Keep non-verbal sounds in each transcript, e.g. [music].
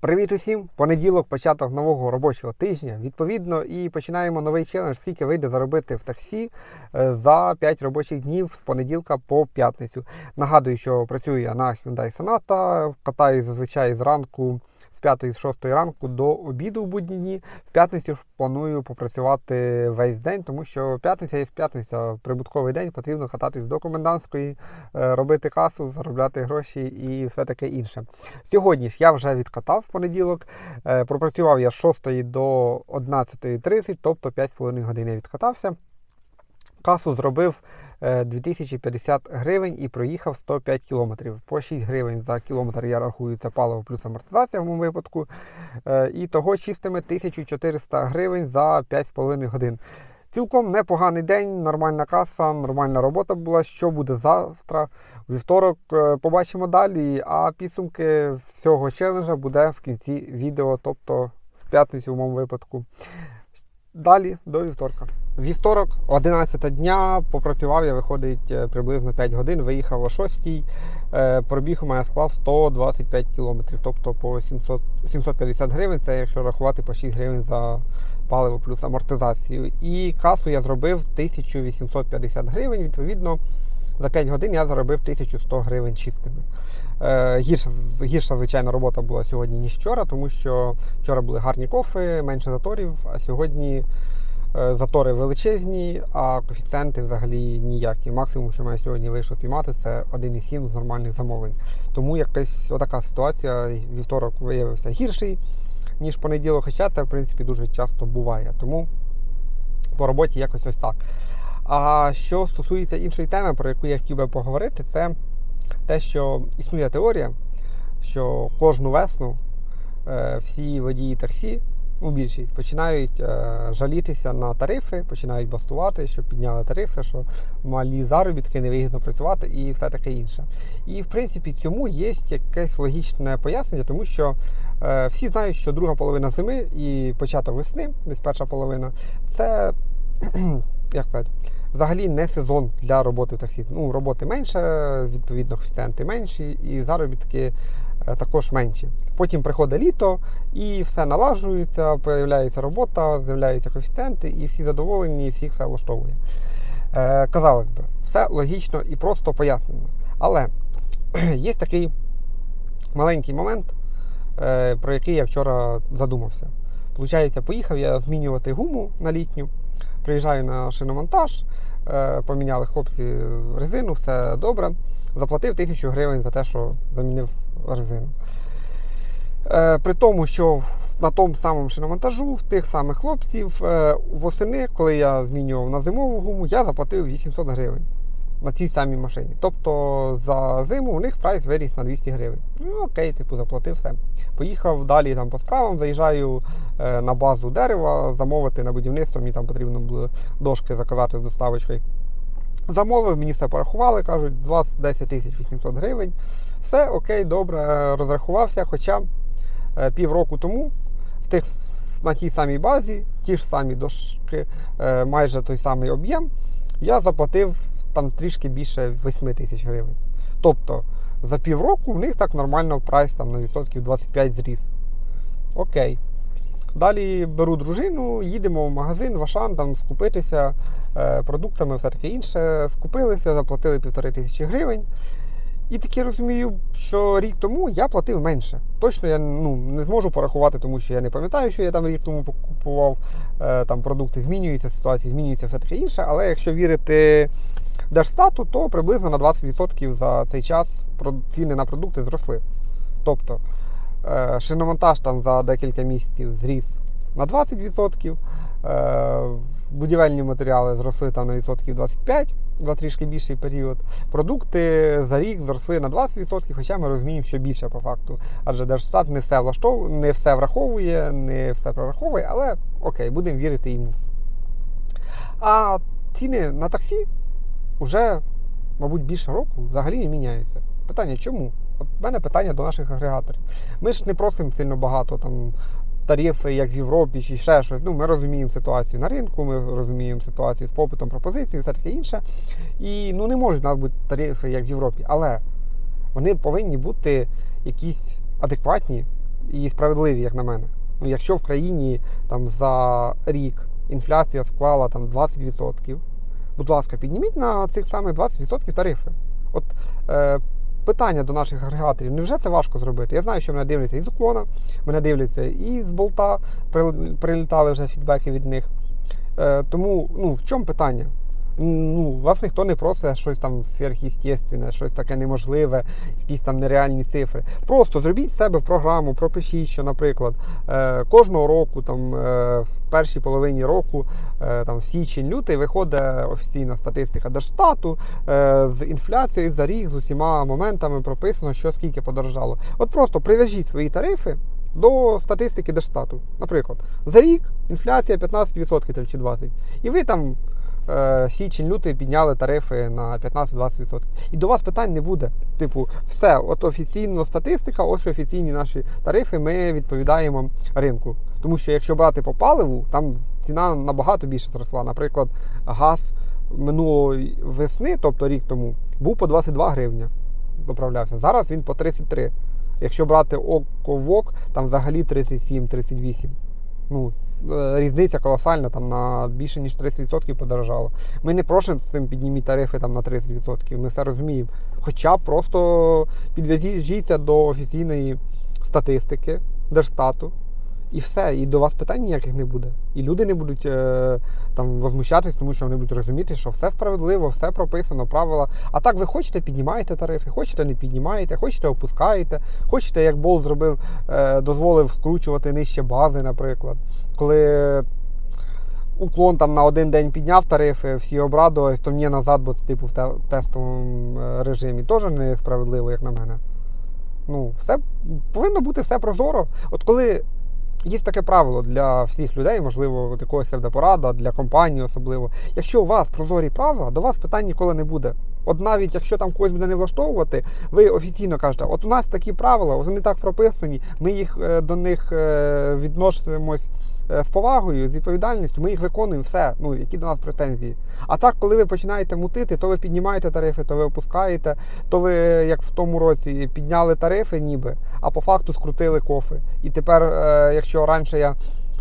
Привіт усім! Понеділок, початок нового робочого тижня. Відповідно, і починаємо новий челендж, скільки вийде заробити в таксі е, за 5 робочих днів з понеділка по п'ятницю. Нагадую, що працюю я на Hyundai Sonata, катаюсь зазвичай зранку з 5 з 6 ранку до обіду в будні дні. В п'ятницю ж планую попрацювати весь день, тому що п'ятниця є п'ятниця, прибутковий день, потрібно кататись до комендантської, е, робити касу, заробляти гроші і все таке інше. Сьогодні ж я вже відкатав в понеділок. Е, Пропрацював я з 6 до 11.30, тобто 5,5 годин я відкатався. Касу зробив 2050 гривень і проїхав 105 кілометрів. По 6 гривень за кілометр я рахую це паливо плюс амортизація в моєму випадку. Е, І того чистими 1400 гривень за 5,5 годин. Цілком непоганий день, нормальна каса, нормальна робота була. Що буде завтра? Вівторок е, побачимо далі. А підсумки всього челенджа буде в кінці відео, тобто в п'ятницю в моєму випадку. Далі до вівторка. Вівторок, 11 дня, попрацював я, виходить е, приблизно 5 годин, виїхав о 6. Е, Пробіг у мене склав 125 кілометрів, тобто по 700, 750 гривень, це якщо рахувати по 6 гривень за паливо плюс амортизацію. І касу я зробив 1850 гривень. Відповідно, за 5 годин я заробив 1100 гривень чистими. Е, гірша, гірша, звичайно, робота була сьогодні, ніж вчора, тому що вчора були гарні кофи, менше заторів, а сьогодні затори величезні, а коефіцієнти взагалі ніякі. Максимум, що мене сьогодні вийшло піймати, це 1,7 з нормальних замовлень. Тому якась отака ситуація. Вівторок виявився гірший, ніж понеділок, хоча це, в принципі, дуже часто буває. Тому по роботі якось ось так. А що стосується іншої теми, про яку я хотів би поговорити, це те, що існує теорія, що кожну весну е, всі водії таксі, ну більшість, починають е, жалітися на тарифи, починають бастувати, що підняли тарифи, що малі заробітки, невигідно працювати і все таке інше. І в принципі цьому є якесь логічне пояснення, тому що е, всі знають, що друга половина зими і початок весни, десь перша половина, це [clears throat] як сказати, взагалі не сезон для роботи в таксі. Ну, роботи менше, відповідно, коефіцієнти менші, і заробітки також менші. Потім приходить літо і все налажується, з'являється робота, з'являються коефіцієнти, і всі задоволені, і всіх все влаштовує. Е, казалось би, все логічно і просто пояснено. Але [clears throat] є такий маленький момент, е, про який я вчора задумався. Получається, поїхав я змінювати гуму на літню. Приїжджаю на шиномонтаж, е, поміняли хлопці резину, все добре. Заплатив тисячу гривень за те, що замінив резину. Е, При тому, що на тому самому шиномонтажу, в тих самих хлопців, е, восени, коли я змінював на зимову гуму, я заплатив 800 гривень на цій самій машині. Тобто за зиму у них прайс виріс на 200 гривень. Ну окей, типу, заплатив все. Поїхав далі там по справам, заїжджаю е, на базу дерева, замовити на будівництво, мені там потрібно було дошки заказати з доставочкою. Замовив, мені все порахували, кажуть, 20 10 тисяч 800 гривень. Все окей, добре, е, розрахувався. Хоча е, півроку тому в тих, на тій самій базі, ті ж самі дошки, е, майже той самий об'єм, я заплатив там трішки більше 8 тисяч гривень. Тобто за півроку в них так нормально прайс там, на відсотків 25 зріс. Окей. Далі беру дружину, їдемо в магазин, в Ашан, там скупитися е, продуктами, все таке інше. Скупилися, заплатили півтори тисячі гривень. І таки розумію, що рік тому я платив менше. Точно я ну, не зможу порахувати, тому що я не пам'ятаю, що я там рік тому купував е, там продукти, змінюються, ситуації змінюються, все таке інше. Але якщо вірити Держстату, то приблизно на 20% за цей час ціни на продукти зросли. Тобто шиномонтаж там за декілька місяців зріс на 20%, е, будівельні матеріали зросли там на відсотків 25 за трішки більший період. Продукти за рік зросли на 20%, хоча ми розуміємо, що більше по факту. Адже Держстат не все влаштовує, не все враховує, не все прораховує, але окей, будемо вірити йому. А ціни на таксі вже, мабуть, більше року взагалі не міняються. Питання чому? От в мене питання до наших агрегаторів. Ми ж не просимо сильно багато там тарифи, як в Європі, чи ще щось. Ну, ми розуміємо ситуацію на ринку, ми розуміємо ситуацію з попитом, пропозицією, все таке інше. І ну не можуть у нас бути тарифи, як в Європі, але вони повинні бути якісь адекватні і справедливі, як на мене. Ну, якщо в країні там за рік інфляція склала там 20%, будь ласка, підніміть на цих самих 20% тарифи. От е, питання до наших агрегаторів: невже це важко зробити? Я знаю, що мене дивляться і з уклона, мене дивляться і з болта, прилітали вже фідбеки від них. Е, тому ну, в чому питання? Ну, вас ніхто не просить щось там сверхъестественне, щось таке неможливе, якісь там нереальні цифри. Просто зробіть з себе програму, пропишіть, що, наприклад, е, кожного року, там, е, в першій половині року, е, там, в січень-лютий, виходить офіційна статистика Держстату з інфляцією за рік, з усіма моментами прописано, що скільки подорожало. От просто прив'яжіть свої тарифи до статистики Держстату. Наприклад, за рік інфляція 15% там, чи 20%. І ви там січень-лютий підняли тарифи на 15-20%. І до вас питань не буде. Типу, все, от офіційна статистика, ось офіційні наші тарифи, ми відповідаємо ринку. Тому що якщо брати по паливу, там ціна набагато більше зросла. Наприклад, газ минулої весни, тобто рік тому, був по 22 гривня. Доправлявся. Зараз він по 33. Якщо брати око в там взагалі 37-38. Ну, е, різниця колосальна, там на більше ніж 30% подорожало. Ми не просимо цим підніміть тарифи там на 30%, ми все розуміємо. Хоча просто підв'яжіться до офіційної статистики Держстату. І все, і до вас питань ніяких не буде. І люди не будуть е, там возмущатись, тому що вони будуть розуміти, що все справедливо, все прописано, правила. А так ви хочете, піднімаєте тарифи, хочете, не піднімаєте, хочете, опускаєте, хочете, як Болт зробив, е, дозволив скручувати нижче бази, наприклад. Коли уклон там на один день підняв тарифи, всі обрадувались, то мені назад, бо типу в те- тестовому е, режимі теж несправедливо, як на мене. Ну, все повинно бути все прозоро. От коли є таке правило для всіх людей, можливо, от якогось порада, для компанії особливо. Якщо у вас прозорі правила, до вас питань ніколи не буде. От навіть якщо там когось буде не влаштовувати, ви офіційно кажете, от у нас такі правила, вони так прописані, ми їх е, до них е, відносимось з повагою, з відповідальністю, ми їх виконуємо, все, ну які до нас претензії. А так, коли ви починаєте мутити, то ви піднімаєте тарифи, то ви опускаєте, то ви, як в тому році, підняли тарифи, ніби, а по факту скрутили кофи. І тепер, е, якщо раніше я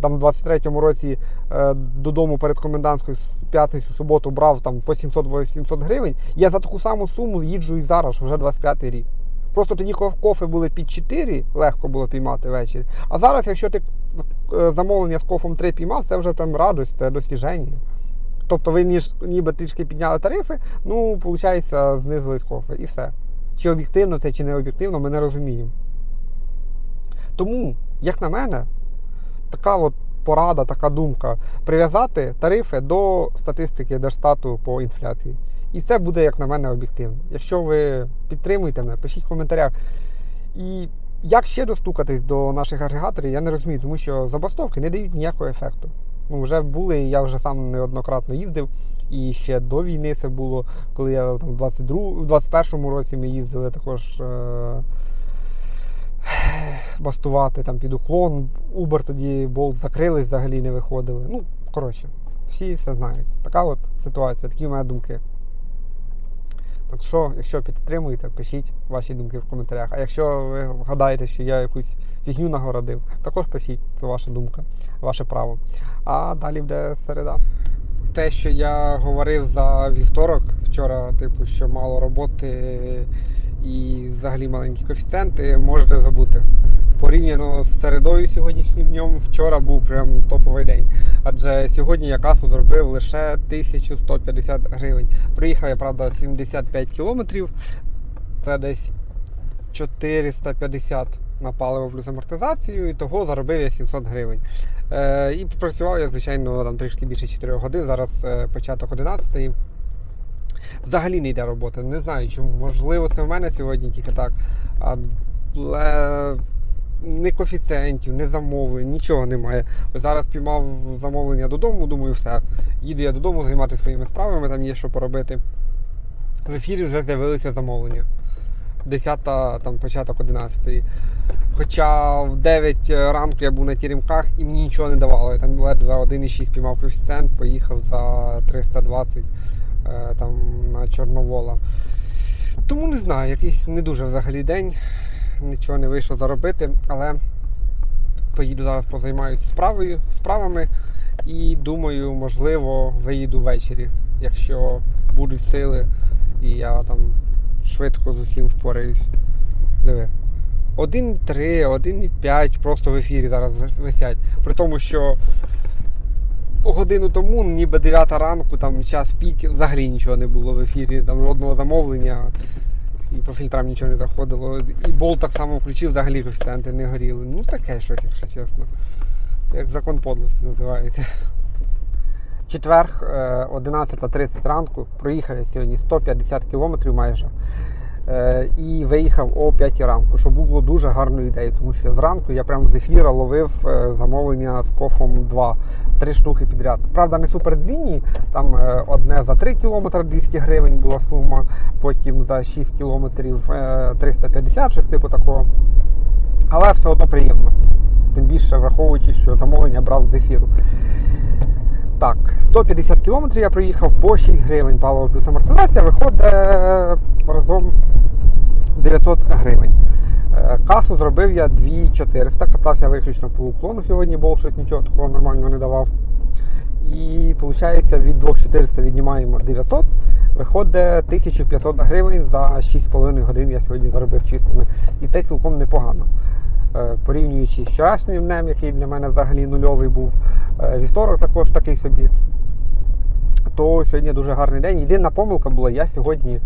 там в 23-му році е, додому перед комендантською в п'ятницю, суботу брав там по 700-800 гривень, я за таку саму суму їджу і зараз, вже 25-й рік. Просто тоді коф- кофи були під 4, легко було піймати ввечері. А зараз, якщо ти е, замовлення з кофом 3 піймав, це вже прям радость, це досіження. Тобто ви ніж, ніби трішки підняли тарифи, ну, виходить, знизились кофе і все. Чи об'єктивно це, чи не об'єктивно, ми не розуміємо. Тому, як на мене, така от порада, така думка прив'язати тарифи до статистики Держстату по інфляції. І це буде, як на мене, об'єктивно. Якщо ви підтримуєте мене, пишіть в коментарях. І як ще достукатись до наших агрегаторів, я не розумію, тому що забастовки не дають ніякого ефекту. Ну, вже були, я вже сам неоднократно їздив, і ще до війни це було, коли я там в 22, 21-му році ми їздили також. Е- бастувати там під уклон. Uber тоді болт закрились, взагалі не виходили. Ну, коротше, всі все знають. Така от ситуація, такі в мене думки. Так що, якщо підтримуєте, пишіть ваші думки в коментарях. А якщо ви гадаєте, що я якусь фігню нагородив, також пишіть, це ваша думка, ваше право. А далі буде середа. Те, що я говорив за вівторок вчора, типу, що мало роботи і взагалі маленькі коефіцієнти, можете забути. Порівняно з середою сьогоднішнім днем, вчора був прям топовий день. Adже сьогодні я касу зробив лише 1150 гривень. Приїхав я, правда, 75 кілометрів. Це десь 450 на паливо плюс амортизацію, і того заробив я 700 гривень. Е, і попрацював я, звичайно, там трішки більше 4 годин. Зараз е, початок 11 Взагалі не йде робота. Не знаю чому. Можливо, це в мене сьогодні тільки так. Але ні коефіцієнтів, ні замовлень, нічого немає. Зараз піймав замовлення додому, думаю, все. Їду я додому займатися своїми справами, там є що поробити. В ефірі вже з'явилися замовлення. 10 там початок 11. Хоча в 9 ранку я був на тірімках і мені нічого не давало. Я там ледве 1,6 піймав коефіцієнт, поїхав за 320 е, там на Чорновола. Тому не знаю, якийсь не дуже взагалі день, нічого не вийшло заробити, але Поїду зараз позаймаюся справою, справами і думаю, можливо, виїду ввечері, якщо будуть сили і я там швидко з усім впораюсь. Диви. 1,3, 1,5 просто в ефірі зараз висять. При тому, що годину тому, ніби 9 ранку, там час пік, взагалі нічого не було в ефірі, там жодного замовлення. І по фільтрам нічого не заходило. І болт так само включив, взагалі коефіцієнти не горіли. Ну таке щось, якщо чесно. Як закон подлості називається. Четверг, е, 11.30 ранку, проїхав я сьогодні 150 кілометрів майже. Е, І виїхав о 5 ранку, що було дуже гарною ідеєю, тому що зранку я прямо з ефіра ловив е, замовлення з кофом 2, три штуки підряд. Правда, не супердлінні, там е, одне за 3 кілометри 200 гривень була сума, потім за 6 кілометрів е, 350, щось типу такого. Але все одно приємно. Тим більше враховуючи, що замовлення брав з ефіру. Так, 150 кілометрів я проїхав по 6 гривень паливо плюс амортизація, виходить е, разом 900 гривень. Е, Касу зробив я 2400, катався виключно по уклону сьогодні, бо щось нічого такого нормального не давав. І виходить від 2400 віднімаємо 900, виходить 1500 гривень за 6,5 годин я сьогодні заробив чистими. І це цілком непогано. Е, Порівнюючи з вчорашнім днем, який для мене взагалі нульовий був, е, вівторок також такий собі. То сьогодні дуже гарний день. Єдина помилка була, я сьогодні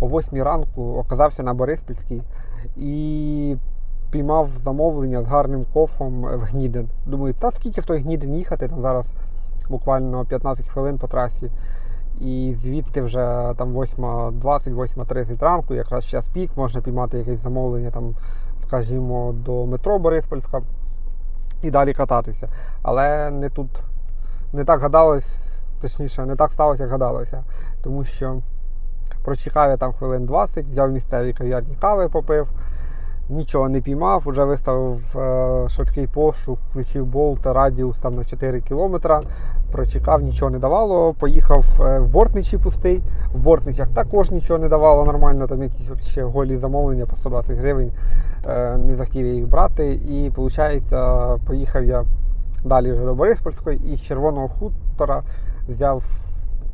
о 8 ранку оказався на Бориспільській і піймав замовлення з гарним кофом в Гнідин. Думаю, та скільки в той Гнідин їхати, там зараз буквально 15 хвилин по трасі. І звідти вже там 8.20, 8.30 ранку, якраз час пік, можна піймати якесь замовлення, там, скажімо, до метро Бориспільська і далі кататися. Але не тут не так гадалось, точніше, не так сталося, як гадалося. Тому що прочекав я там хвилин 20, взяв місцеві кав'ярні кави, попив, нічого не піймав, вже виставив е, швидкий пошук, включив болт, радіус там на 4 кілометра. Прочекав, нічого не давало. Поїхав е, в Бортничі пустий. В Бортничах також нічого не давало нормально, там якісь ще голі замовлення по 120 гривень. Е, Не захотів я їх брати. І виходить, поїхав я далі вже до Бориспольської і з червоного хутора взяв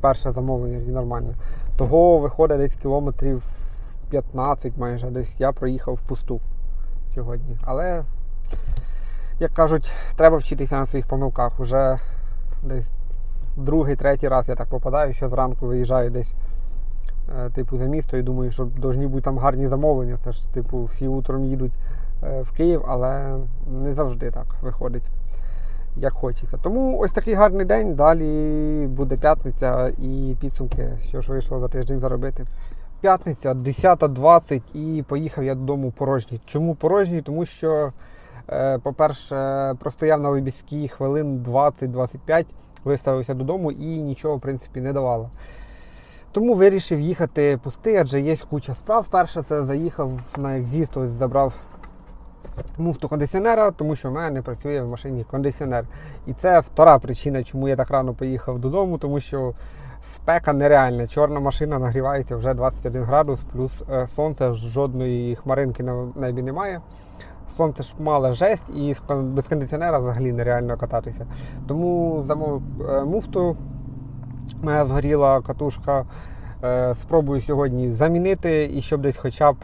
перше замовлення і нормально. Того виходить десь кілометрів 15 майже десь я проїхав впусту сьогодні. Але, як кажуть, треба вчитися на своїх помилках. Уже десь другий, третій раз я так попадаю, що зранку виїжджаю десь е, типу за місто і думаю, що повинні бути там гарні замовлення. Це ж типу всі утром їдуть е, в Київ, але не завжди так виходить. Як хочеться. Тому ось такий гарний день. Далі буде п'ятниця і підсумки, що ж вийшло за тиждень заробити. П'ятниця 10.20 і поїхав я додому порожній. Чому порожній? Тому що, е, по-перше, простояв на Либіській хвилин 20-25, виставився додому і нічого, в принципі, не давало. Тому вирішив їхати пустий, адже є куча справ. Перше, це заїхав на екзіст, ось забрав муфту кондиціонера, тому що в мене не працює в машині кондиціонер. І це втора причина, чому я так рано поїхав додому, тому що спека нереальна. Чорна машина нагрівається вже 21 градус, плюс е, сонце, жодної хмаринки на небі немає. Сонце ж мала жесть і без кондиціонера взагалі нереально кататися. Тому замовив е, муфту, мене згоріла катушка. Е, Спробую сьогодні замінити і щоб десь хоча б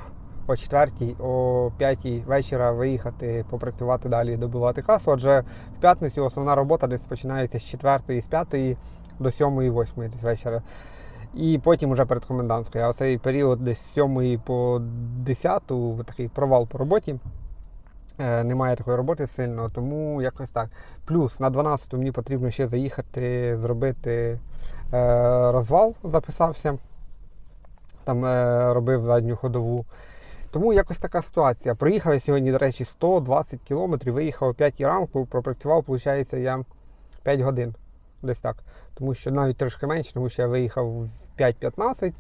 о 4 о 5 вечора виїхати, попрацювати далі, добивати касу. Адже в п'ятницю основна робота десь починається з 4 з 5 до 7 8 десь вечора. І потім вже перед комендантською. А цей період десь з 7 по 10 такий провал по роботі. Е, Немає такої роботи сильно, тому якось так. Плюс на 12 мені потрібно ще заїхати, зробити е, розвал, записався. Там е, робив задню ходову. Тому якось така ситуація. Проїхав я сьогодні, до речі, 120 кілометрів, виїхав о 5 ранку, пропрацював, виходить, я 5 годин. Десь так. Тому що навіть трошки менше, тому що я виїхав в 5.15,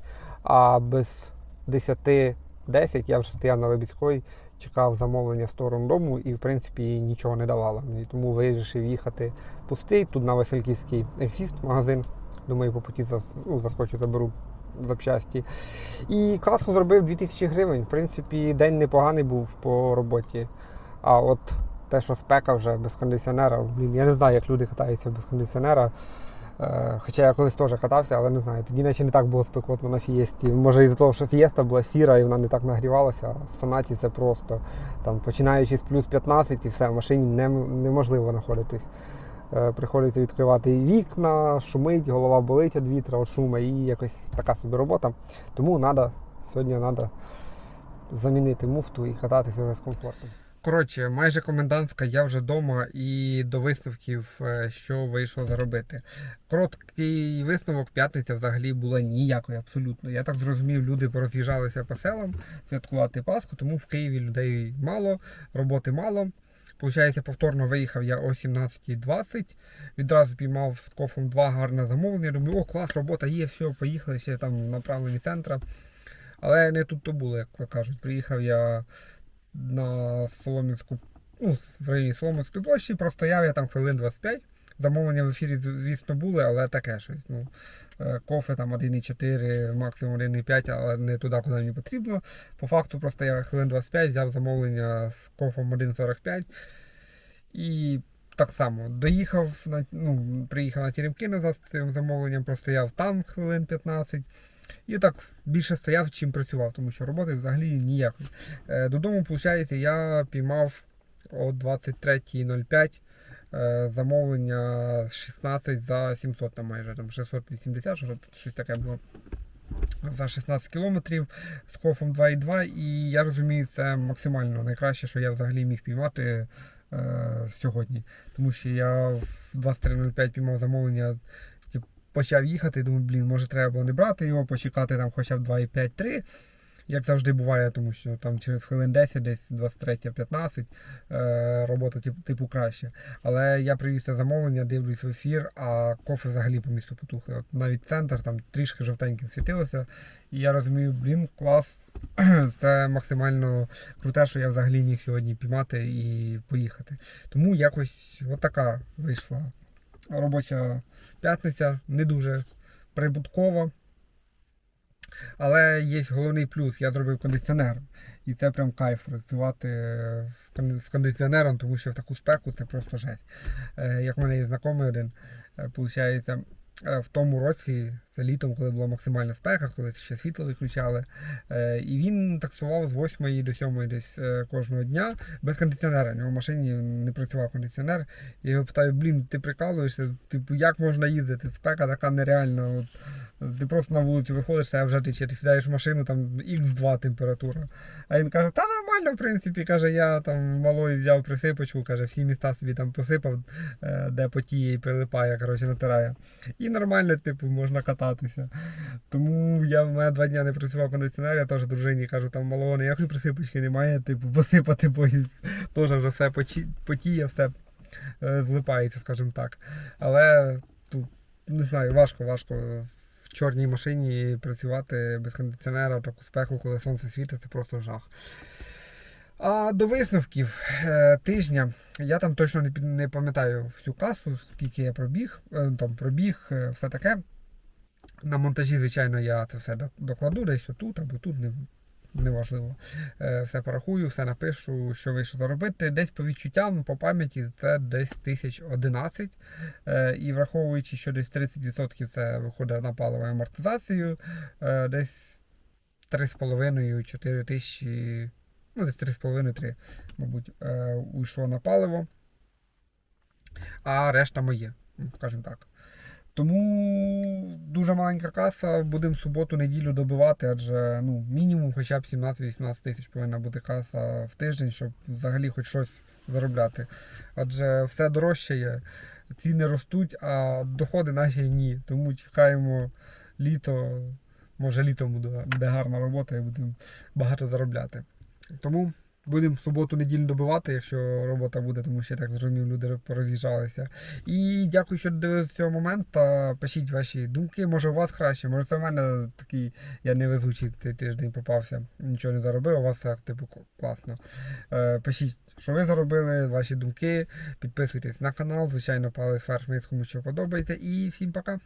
а без 10.10 я вже стояв на Лебідської, чекав замовлення в сторону дому і, в принципі, нічого не давало. мені. Тому вирішив їхати пустий. Тут на Васильківський ексіст магазин. Думаю, по путі ну, заскочу, заберу запчасті. І касу зробив 2000 гривень. В принципі, день непоганий був по роботі. А от те, що спека вже без кондиціонера. Блін, я не знаю, як люди катаються без кондиціонера. Е, Хоча я колись теж катався, але не знаю. Тоді наче не так було спекотно на фієсті. Може із-за того, що фієста була сіра і вона не так нагрівалася, в сонаті це просто там, починаючи з плюс 15 і все, в машині не, неможливо знаходитись. Е, Приходиться відкривати вікна, шумить, голова болить від вітра, від шуму, і якось така собі робота. Тому треба сьогодні треба замінити муфту і кататися вже з комфортом. Коротше, майже комендантська, я вже вдома і до висновків, е, що вийшло заробити. Короткий висновок, п'ятниця взагалі була ніякою абсолютно. Я так зрозумів, люди пороз'їжджалися по селам святкувати Пасху, тому в Києві людей мало, роботи мало. Получається, повторно виїхав я о 17.20. Відразу піймав з кофом два гарне замовлення. Думаю, о, клас, робота є, все, поїхали ще там направлені центра. Але не тут то було, як кажуть. Приїхав я на Солом'янську, ну, в районі Солом'янської площі, простояв я там хвилин 25. Замовлення в ефірі, звісно, були, але таке щось. Ну, е, кофе там 1,4, максимум 1,5, але не туди, куди мені потрібно. По факту просто я хвилин 25 взяв замовлення з кофом 1,45 і так само доїхав, на, ну, приїхав на Теремки назад з цим замовленням, простояв там хвилин 15. І так більше стояв, чим працював, тому що роботи взагалі ніякої. Е, Додому, виходить, я піймав о 23.05 е, замовлення 16 за 700 там майже там 680, щось, таке було. За 16 кілометрів з кофом 2,2 і я розумію, це максимально найкраще, що я взагалі міг піймати е, сьогодні. Тому що я в 23.05 піймав замовлення, почав їхати, думаю, блін, може треба було не брати його, почекати там хоча б 2,5-3. Як завжди буває, тому що там через хвилин 10, десь 23-15 е, робота типу, краще. Але я привіз це замовлення, дивлюсь в ефір, а кофе взагалі по місту потухли. От навіть центр там трішки жовтеньким світилося. І я розумію, блін, клас. [clears throat] Це максимально круте, що я взагалі міг сьогодні піймати і поїхати. Тому якось отака вийшла робоча п'ятниця, не дуже прибуткова. Але є головний плюс, я зробив кондиціонер. І це прям кайф працювати з кондиціонером, тому що в таку спеку це просто жесть. Е, Як в мене є знайомий один, виходить, е, в тому році, літом, коли була максимальна спека, коли ще світло виключали. е, І він таксував з 8 до 7 десь е, кожного дня без кондиціонера. У нього в машині не працював кондиціонер. Я його питаю, блін, ти прикалуєшся? Типу, як можна їздити? Спека така нереальна. От, ти просто на вулицю виходиш, а вже ти через сідаєш в машину, там Х2 температура. А він каже, та нормально, в принципі, каже, я там малої взяв присипочку, каже, всі міста собі там посипав, е, де потіє і прилипає, коротше, натирає. І нормально, типу, можна кататися. Тому я в мене два дні не працював кондиціонер, я теж дружині кажу, там малого ніякої присипочки немає, типу, посипати, бо теж вже все потіє, все е, злипається, скажімо так. Але тут, не знаю, важко, важко в чорній машині працювати без кондиціонера в таку спеку, коли сонце світить, це просто жах. А до висновків е, тижня я там точно не, пам'ятаю всю касу, скільки я пробіг, е, там пробіг, все таке. На монтажі, звичайно, я це все докладу, десь отут або тут, неважливо. Е, Все порахую, все напишу, що вийшло заробити. Десь по відчуттям, по пам'яті, це десь 1011. Е, І враховуючи, що десь 30% це виходить на паливо амортизацію, е, десь 3,5-4 тисячі, ну десь 3,5-3, мабуть, е, уйшло на паливо. А решта моє, скажімо так. Тому дуже маленька каса, будемо суботу-неділю добивати, адже ну, мінімум хоча б 17-18 тисяч повинна бути каса в тиждень, щоб взагалі хоч щось заробляти. Адже все дорожчає, ціни ростуть, а доходи наші ні. Тому чекаємо літо, може літом буде гарна робота і будемо багато заробляти. Тому будемо суботу-неділю добивати, якщо робота буде, тому що я так зрозумів, люди пороз'їжджалися. І дякую, що дивилися цього моменту. Пишіть ваші думки, може у вас краще, може це в мене такий, я невезучий цей тиждень попався, нічого не заробив, у вас типу класно. Е, пишіть, що ви заробили, ваші думки, підписуйтесь на канал, звичайно, палець вверх, кому що подобається. І всім пока.